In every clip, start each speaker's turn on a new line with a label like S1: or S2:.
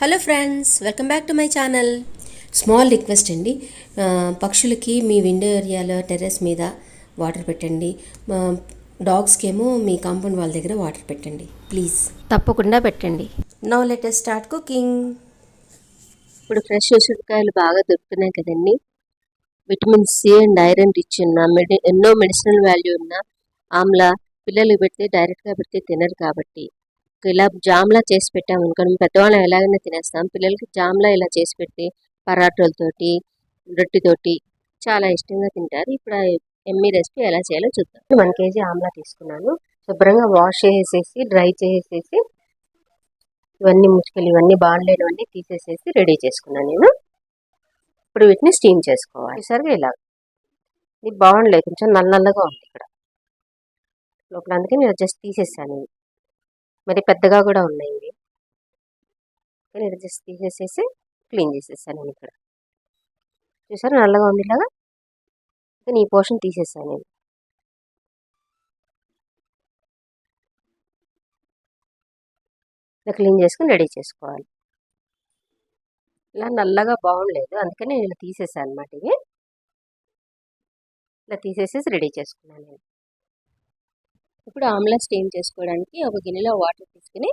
S1: Hello friends welcome back to my channel. Small request అండి. పక్షులకి మీ విండో ఏరియాలో టెర్రస్ మీద వాటర్ పెట్టండి. మా డాగ్స్కి ఏమో మీ కాంపౌండ్ వాళ్ళ దగ్గర వాటర్ పెట్టండి. ప్లీజ్. తప్పకుండా పెట్టండి. నో లెటర్ స్టార్ట్ కుకింగ్
S2: ఇప్పుడు ఫ్రెష్ ఉసిరికాయలు బాగా దొరుకుతున్నాయి కదండి. Vitamin C and iron rich ఉన్న మెడి ఎన్నో మెడిసినల్ వాల్యూ ఉన్న ఆమ్లా పిల్లలకి పెడితే డైరెక్ట్గా పెడితే తినరు కాబట్టి ఇలా జామ్లా చేసి పెట్టాము అనుకోండి. పెద్దవాళ్ళం ఎలాగైనా తినేస్తాం. పిల్లలకి జామ్లా ఇలా చేసి పెట్టి పరాటలతోటి రొట్టెతోటి చాలా ఇష్టంగా తింటారు. ఇప్పుడు ఎమ్మీ ఎమ్మి రెసిపీ ఎలా చేయాలో చూద్దాం. వన్ కేజీ ఆమ్లా తీసుకున్నాను. శుభ్రంగా వాష్ చేసేసి డ్రై చేసేసి ఇవన్నీ ముచ్చుకలు ఇవన్నీ బాగాలేనివన్నీ తీసేసేసి రెడీ చేసుకున్నాను నేను. ఇప్పుడు వీటిని స్టీమ్ చేసుకోవాలి. సరిగా ఇలా. ఇది బాగుండలేదు. కొంచెం నల్ల నల్లగా ఉంది ఇక్కడ. లోపల అందుకే నేను జస్ట్ తీసేసాను మరి పెద్దగా కూడా ఉన్నాయి ఇవి. నేను జస్ట్ తీసేసేసి క్లీన్ చేసేసాను నేను ఇక్కడ. చూసారు నల్లగా ఉంది ఇలాగా? కానీ ఈ పోర్షన్ తీసేసాను నేను ఇలా క్లీన్ చేసుకుని రెడీ చేసుకోవాలి. ఇలా నల్లగా బాగుండలేదు. అందుకని నేను ఇలా తీసేసాను అనమాట ఇవి. ఇలా తీసేసేసి రెడీ చేసుకున్నాను నేను. ఇప్పుడు ఆమ్లా స్టీమ్ చేసుకోవడానికి ఒక గిన్నెలో వాటర్ తీసుకుని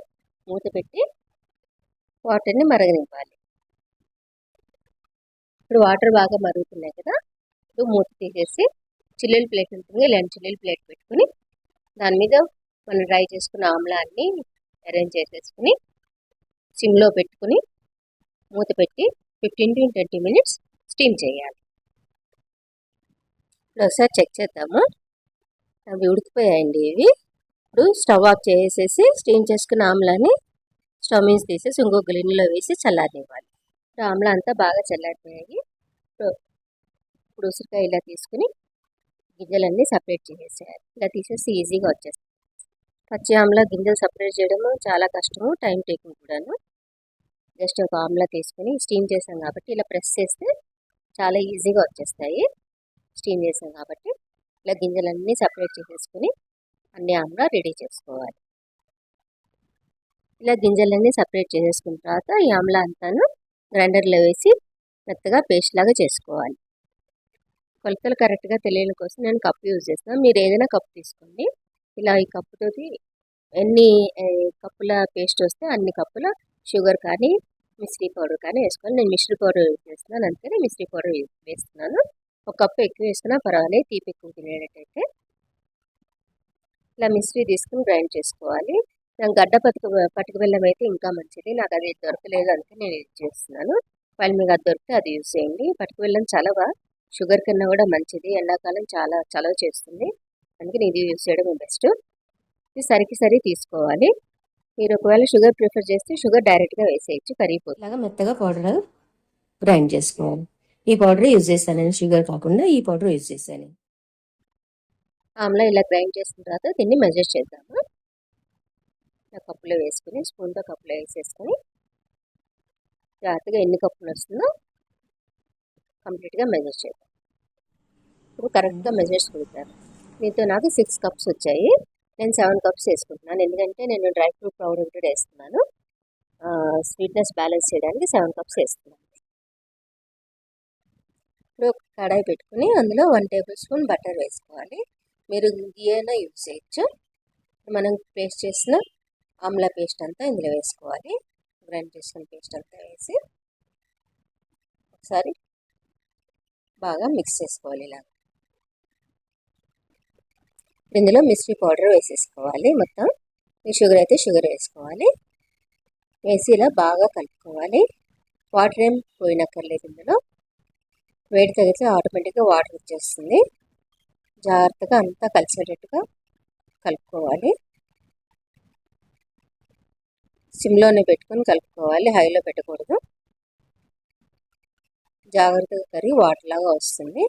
S2: మూత పెట్టి వాటర్ని మరగనివ్వాలి. ఇప్పుడు వాటర్ బాగా మరుగుతున్నాయి కదా ఇప్పుడు మూత తీసేసి చిల్లుల ప్లేట్ ఉంటుంది ఇలాంటి చిల్లుల ప్లేట్ పెట్టుకుని దాని మీద మనం డ్రై చేసుకున్న ఆమ్లాన్ని అరేంజ్ చేసేసుకుని సిమ్లో పెట్టుకుని మూత పెట్టి fifteen to twenty minutes steam చేయాలి. ఇప్పుడు ఒకసారి చెక్ చేద్దాము. అవి ఉడికిపోయాయండి ఇవి. ఇప్పుడు స్టవ్ ఆఫ్ చేసేసి స్టీమ్ చేసుకున్న ఆమ్లాని స్టవ్ మీద తీసేసి ఇంకో గిన్నెలో వేసి చల్లారనివ్వాలి. ఇప్పుడు ఆమ్లా అంతా బాగా చల్లారిపోయాయి. ఇప్పుడు ఉసిరికాయ ఇలా తీసుకుని గింజలన్నీ సపరేట్ చేసేయాలి ఇలా తీసేసి ఈజీగా వచ్చేస్తాయి. పచ్చి ఆమ్లా గింజలు సపరేట్ చేయడము చాలా కష్టము టైం టేకింగ్ కూడాను. జస్ట్ ఒక ఆమ్లా తీసుకుని స్టీమ్ చేసాం కాబట్టి ఇలా ప్రెస్ చేస్తే చాలా ఈజీగా వచ్చేస్తాయి. స్టీమ్ చేసాం కాబట్టి ఇలా గింజలన్నీ సపరేట్ చేసేసుకుని అన్ని ఆమ్లా రెడీ చేసుకోవాలి. ఇలా గింజలన్నీ సపరేట్ చేసేసుకున్న తర్వాత ఈ ఆమ్లా అంతాను గ్రైండర్లో వేసి మెత్తగా పేస్ట్ లాగా చేసుకోవాలి. కొలతలు కరెక్ట్గా తెలియని కోసం నేను కప్పు యూజ్ చేస్తాను మీరు ఏదైనా కప్పు తీసుకోండి. ఇలా ఈ కప్పుతోటి ఎన్ని కప్పుల పేస్ట్ వస్తే అన్ని కప్పుల షుగర్ కానీ మిశ్రీ పౌడర్ కానీ వేసుకోవాలి నేను మిశ్రీ పౌడర్ యూజ్ చేస్తున్నాను. అందుకని మిశ్రీ పౌడర్ యూజ్ వేస్తున్నాను. ఒక కప్పు ఎక్కువ వేసుకున్నా పర్వాలేదు తీపి ఎక్కువ తినేటట్టయితే. ఇలా మిశ్రీ తీసుకుని గ్రైండ్ చేసుకోవాలి. నాకు గడ్డ పట్టుకు పట్టుకు బెల్లం అయితే ఇంకా మంచిది. నాకు అది దొరకలేదు అందుకే నేను యూజ్ చేస్తున్నాను. వాళ్ళు మీకు అది దొరికితే అది యూజ్ చేయండి. పట్టుకు బెల్లం చలవ షుగర్ కన్నా కూడా మంచిది. ఎండాకాలం చాలా చలవ చేస్తుంది. అందుకని ఇది యూజ్ చేయడం బెస్ట్. ఇది సరికి సరి తీసుకోవాలి. మీరు ఒకవేళ షుగర్ ప్రిఫర్ చేస్తే షుగర్ డైరెక్ట్గా వేసేయచ్చు. కరిగిపోతుంది.
S1: ఇలాగా మెత్తగా పౌడర్ గ్రైండ్ చేసుకోవాలి. ఈ పౌడర్ యూజ్ చేశాను నేను షుగర్ కాకుండా ఈ పౌడర్ యూజ్ చేశాను.
S2: ఆమ్లా ఇలా గ్రైండ్ చేసిన తర్వాత దీన్ని మెజర్ చేద్దాము? ఇలా కప్పులో వేసుకుని స్పూన్తో కప్పులో వేసేసుకొని జాగ్రత్తగా ఎన్ని కప్పులు వస్తుందో కంప్లీట్గా మెజర్ చేద్దాం. ఇప్పుడు కరెక్ట్గా మెజర్స్ కుడతారు మీతో నాకు సిక్స్ కప్స్ వచ్చాయి. నేను సెవెన్ కప్స్ వేసుకుంటున్నాను. ఎందుకంటే నేను డ్రై ఫ్రూట్ పౌడర్ కూడా వేస్తున్నాను. స్వీట్నెస్ బ్యాలెన్స్ చేయడానికి సెవెన్ కప్స్ వేస్తున్నాను. ఇప్పుడు ఒక కడాయి పెట్టుకుని అందులో వన్ టేబుల్ స్పూన్ బటర్ వేసుకోవాలి. మీరు గీ అయినా యూజ్ చేయొచ్చు. మనం పేస్ట్ చేసిన ఆమ్లా పేస్ట్ అంతా ఇందులో వేసుకోవాలి. గ్రైండ్ చేసిన పేస్ట్ అంతా వేసి ఒకసారి బాగా మిక్స్ చేసుకోవాలి ఇలా ఇందులో మిస్ట్రీ పౌడర్ వేసేసుకోవాలి మొత్తం. ఈ షుగర్ అయితే షుగర్ వేసుకోవాలి. వేసి ఇలా బాగా కలుపుకోవాలి. వాటర్ ఏం పోయినక్కర్లేదు ఇందులో. వేడి తగిలితే ఆటోమేటిక్గా వాటర్ వచ్చేస్తుంది. జాగ్రత్తగా అంతా కలిసేటట్టుగా కలుపుకోవాలి. సిమ్లోనే పెట్టుకొని కలుపుకోవాలి. హైలో పెట్టకూడదు. జాగ్రత్తగా కరిగి వాటర్ లాగా వస్తుంది.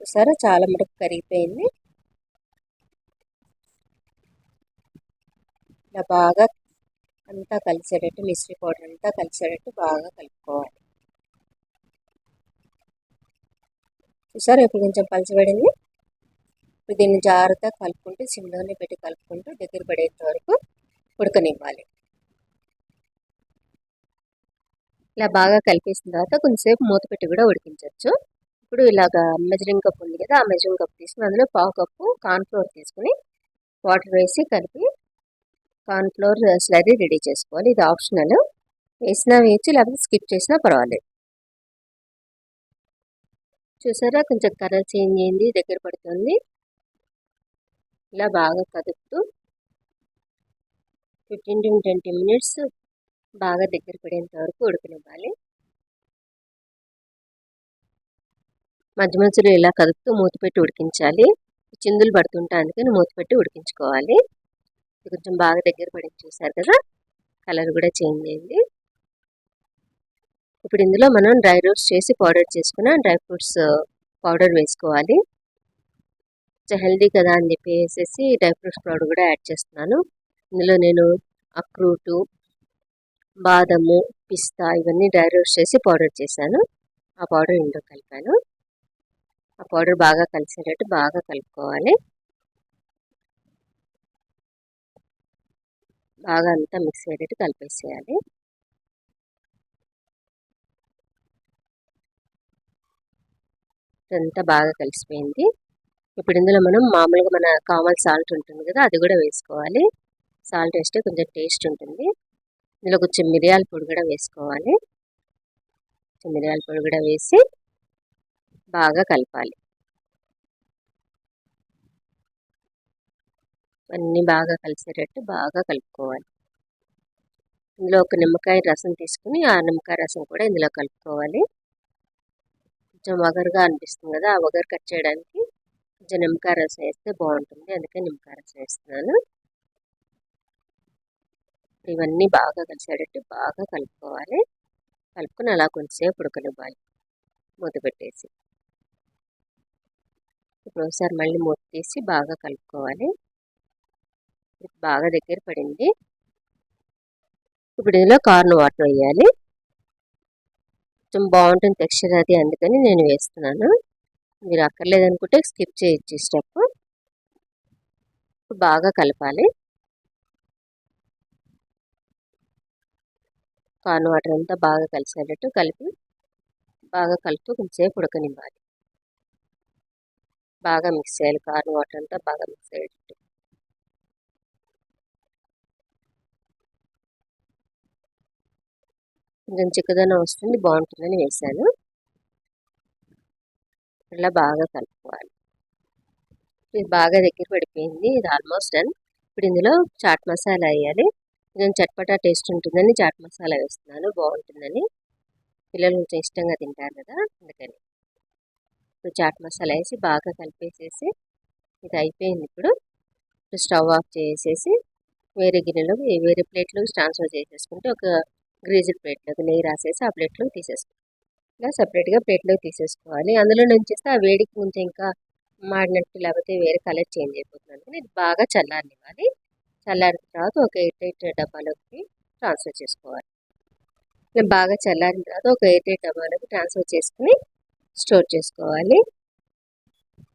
S2: చూసారా? చాలా మటుకు కరిగిపోయింది. ఇలా బాగా అంతా కలిసేటట్టు మిశ్రీ పౌడర్ అంతా కలిసేటట్టు బాగా కలుపుకోవాలి. చూసారా ఇప్పుడు కొంచెం పలచబడింది ఇప్పుడు దీన్ని జాగ్రత్తగా కలుపుకుంటూ సిమ్లోనే పెట్టి కలుపుకుంటూ దగ్గర పడేంత వరకు ఉడకనివ్వాలి. ఇలా బాగా కలిపేసిన తర్వాత కొంచెంసేపు మూత పెట్టి కూడా ఉడికించవచ్చు. ఇప్పుడు ఇలాగ మెజరింగ్ కప్ ఉంది కదా ఆ మెజరింగ్ కప్ తీసుకుని అందులో పావు కప్పు కార్న్ఫ్లోర్ తీసుకుని వాటర్ వేసి కలిపి కార్న్ఫ్లోర్ స్లరీ రెడీ చేసుకోవాలి. ఇది ఆప్షనల్. వేసినా వేయచ్చు లేకపోతే స్కిప్ చేసినా పర్వాలేదు. చూసారా? కొంచెం కలర్ చేంజ్ అయింది దగ్గర పడుతుంది. ఇలా బాగా కదుపుతూ ఫిఫ్టీన్ టు ట్వంటీ మినిట్స్ బాగా దగ్గర పడేంత వరకు ఉడకనివ్వాలి. మధ్య మధ్యలో ఇలా కదుపుతూ మూత పెట్టి ఉడికించాలి. చిందులు పడుతుంటే అందుకని మూత పెట్టి ఉడికించుకోవాలి. కొంచెం బాగా దగ్గర పడి చూసారు కదా కలర్ కూడా చేంజ్ అయింది. ఇప్పుడు ఇందులో మనం డ్రై రోస్ట్ చేసి పౌడర్ చేసుకున్న డ్రై ఫ్రూట్స్ పౌడర్ వేసుకోవాలి. కొంచెం హెల్దీ కదా అని చెప్పి వేసేసి డ్రై ఫ్రూట్స్ పౌడర్ కూడా యాడ్ చేస్తున్నాను. ఇందులో నేను అక్రూటు బాదము పిస్తా ఇవన్నీ డ్రై రోస్ట్ చేసి పౌడర్ చేశాను. ఆ పౌడర్ ఇందులో కలిపాను. ఆ పౌడర్ బాగా కలిసేటట్టు బాగా కలుపుకోవాలి. బాగా అంతా మిక్స్ అయ్యేటట్టు కలిపేసేయాలి. ఇదంతా బాగా కలిసిపోయింది. ఇప్పుడు ఇందులో మనం మామూలుగా మన కామన్ సాల్ట్ ఉంటుంది కదా అది కూడా వేసుకోవాలి. సాల్ట్ వేస్తే కొంచెం టేస్ట్ ఉంటుంది. ఇందులో కొంచెం మిరియాల పొడి కూడా వేసుకోవాలి. మిరియాల పొడి కూడా వేసి బాగా కలపాలి. అన్నీ బాగా కలిసేటట్టు బాగా కలుపుకోవాలి. ఇందులో ఒక నిమ్మకాయ రసం తీసుకుని ఆ నిమ్మకాయ రసం కూడా ఇందులో కలుపుకోవాలి. కొంచెం వగరుగా అనిపిస్తుంది కదా ఆ వగరు కట్ చేయడానికి కొంచెం నిమ్మకాయ రసం వేస్తే బాగుంటుంది. అందుకే నిమ్మకాయ రసం వేస్తున్నాను. ఇవన్నీ బాగా కలిసేటట్టు బాగా కలుపుకోవాలి. కలుపుకొని అలా కొంచెంసేపు ఉడకనివ్వాలి. మూత పెట్టేసి. ఇప్పుడు ఒకసారి మళ్ళీ మూత తీసి బాగా కలుపుకోవాలి. బాగా దగ్గర పడింది. ఇప్పుడు ఇందులో కార్న్ వాటర్ వేయాలి. కొంచెం బాగుంటుంది టెక్స్చర్ అది అందుకని నేను వేస్తున్నాను. మీరు అక్కర్లేదనుకుంటే స్కిప్ చేయొచ్చు స్టెప్. బాగా కలపాలి. కార్న్ వాటర్ అంతా బాగా కలిసేటట్టు కలిపి బాగా కలుపుతూ కొంచెంసేపు ఉడకనివ్వాలి. బాగా మిక్స్ చేయాలి. కార్న్ వాటర్ అంతా బాగా మిక్స్ అయ్యేటట్టు. కొంచెం చిక్కదనం వస్తుంది బాగుంటుందని వేసాను ఇలా బాగా కలుపుకోవాలి. ఇది బాగా దగ్గర పడిపోయింది ఇది ఆల్మోస్ట్ డన్. ఇప్పుడు ఇందులో చాట్ మసాలా వేయాలి. కొంచెం చట్పటా టేస్ట్ ఉంటుందని చాట్ మసాలా వేస్తున్నాను బాగుంటుందని. పిల్లలు కొంచెం ఇష్టంగా తింటారు కదా అందుకని. ఇప్పుడు చాట్ మసాలా వేసి బాగా కలిపేసేసి ఇది అయిపోయింది ఇప్పుడు. ఇప్పుడు స్టవ్ ఆఫ్ చేసేసి వేరే గిన్నెలో వేరే ప్లేట్లో ట్రాన్స్ఫర్ చేసేసుకుంటే ఒక గ్రీజ్డ్ ప్లేట్లోకి నెయ్యి రాసేసి ఆ ప్లేట్లోకి తీసేసుకోవాలి ఇలా సపరేట్గా ప్లేట్లోకి తీసేసుకోవాలి అందులో నుంచి ఆ వేడికి కొంచెం ఇంకా మాడినట్టు లేకపోతే వేరే కలర్ చేంజ్ అయిపోతుంది అందుకని ఇది బాగా చల్లారనివ్వాలి. చల్లారిన తర్వాత ఒక ఎయిట్ ఎయిట్ డబ్బాలోకి ట్రాన్స్ఫర్ చేసుకోవాలి. ఇలా బాగా చల్లారిన తర్వాత ఒక ఎయిట్ ఎయిట్ డబ్బాలోకి ట్రాన్స్ఫర్ చేసుకుని స్టోర్ చేసుకోవాలి.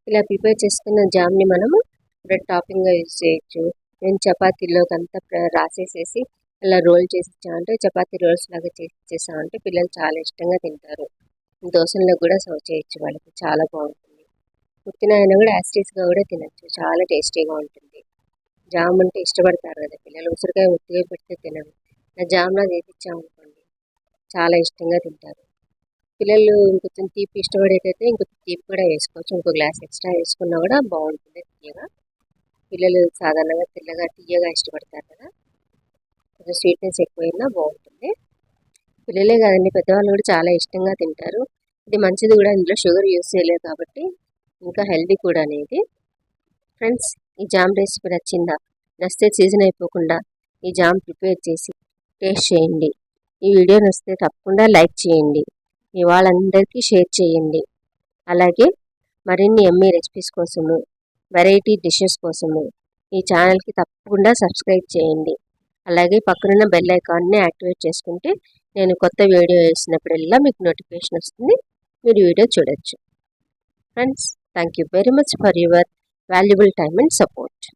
S2: ఇలా ప్రిపేర్ చేసుకున్న జామ్ని మనము బ్రెడ్ టాపింగ్గా యూజ్ చేయొచ్చు. నేను చపాతీలోకి అంతా రాసేసేసి అలా రోల్ చేసి ఇచ్చామంటే చపాతీ రోల్స్ లాగా చేసి ఇచ్చేసామంటే పిల్లలు చాలా ఇష్టంగా తింటారు. దోశల్లో కూడా సర్వ్ చేయొచ్చు వాళ్ళకి చాలా బాగుంటుంది. ఉత్తిన అయినా కూడా యాసిటీస్గా కూడా తినచ్చు చాలా టేస్టీగా ఉంటుంది. జామ్ అంటే ఇష్టపడతారు కదా పిల్లలు ఉసిరికాయ ఉత్తిగా పెడితే తినరు. నా జామ్లా చేపించామనుకోండి చాలా ఇష్టంగా తింటారు. పిల్లలు ఇంకొంచెం తీపి ఇష్టపడేటైతే ఇంకొంచెం తీపి కూడా వేసుకోవచ్చు ఇంకో గ్లాస్ ఎక్స్ట్రా వేసుకున్నా కూడా బాగుంటుంది తీయగా పిల్లలు సాధారణంగా తెల్లగా తీయగా ఇష్టపడతారు కదా. కొంచెం స్వీట్నెస్ ఎక్కువైనా బాగుంటుంది. పిల్లలే కాదండి పెద్దవాళ్ళు కూడా చాలా ఇష్టంగా తింటారు. ఇది మంచిది కూడా ఇందులో షుగర్ యూస్ చేయలేదు కాబట్టి ఇంకా హెల్దీ కూడా అనేది. ఫ్రెండ్స్ ఈ జామ్ రెసిపీ నచ్చిందా? నచ్చితే సీజన్ అయిపోకుండా ఈ జామ్ ప్రిపేర్ చేసి టేస్ట్ చేయండి. ఈ వీడియో నచ్చితే తప్పకుండా లైక్ చేయండి. మీ వాళ్ళందరికీ షేర్ చేయండి. అలాగే మరిన్ని ఎమ్మీ రెసిపీస్ కోసము వెరైటీ డిషెస్ కోసము ఈ ఛానల్కి తప్పకుండా సబ్స్క్రైబ్ చేయండి. అలాగే పక్కనున్న బెల్ ఐకాన్ని యాక్టివేట్ చేసుకుంటే నేను కొత్త వీడియో వేసినప్పుడల్లా మీకు నోటిఫికేషన్ వస్తుంది. మీరు వీడియో చూడొచ్చు. Friends thank you very much for your valuable time and support